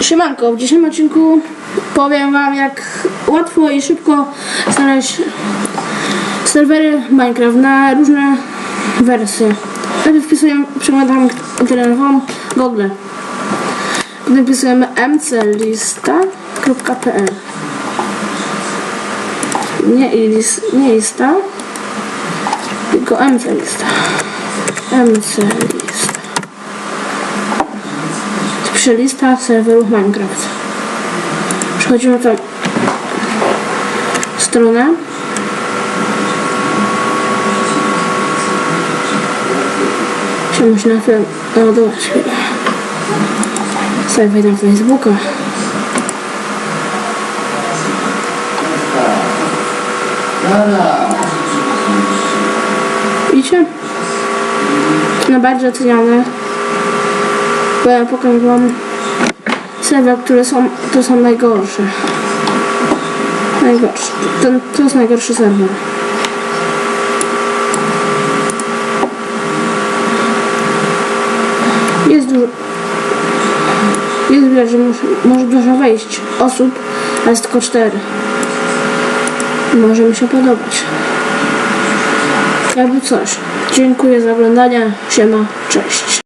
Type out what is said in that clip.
Siemanko, w dzisiejszym odcinku powiem wam jak łatwo i szybko znaleźć serwery Minecraft na różne wersje. Najpierw wpisuję przeglądarkę internetową Google. Potem wpisujemy mclista.pl nie, nie lista, tylko mclista. mclista. Piszę lista serwerów Minecraft. Przechodzimy na tą stronę. Się musi na chwilę naładować chwilę. Sobie wejdę na Facebooka. Widzicie? Najbardziej oceniane. Bo ja pokażę wam serwer, które są, to są najgorsze. Najgorsze. Ten, to jest najgorszy serwer. Jest dużo. Jest widać, że może, może dużo wejść osób, a jest tylko cztery. Może mi się podobać. Jakby coś. Dziękuję za oglądanie. Siema. Cześć.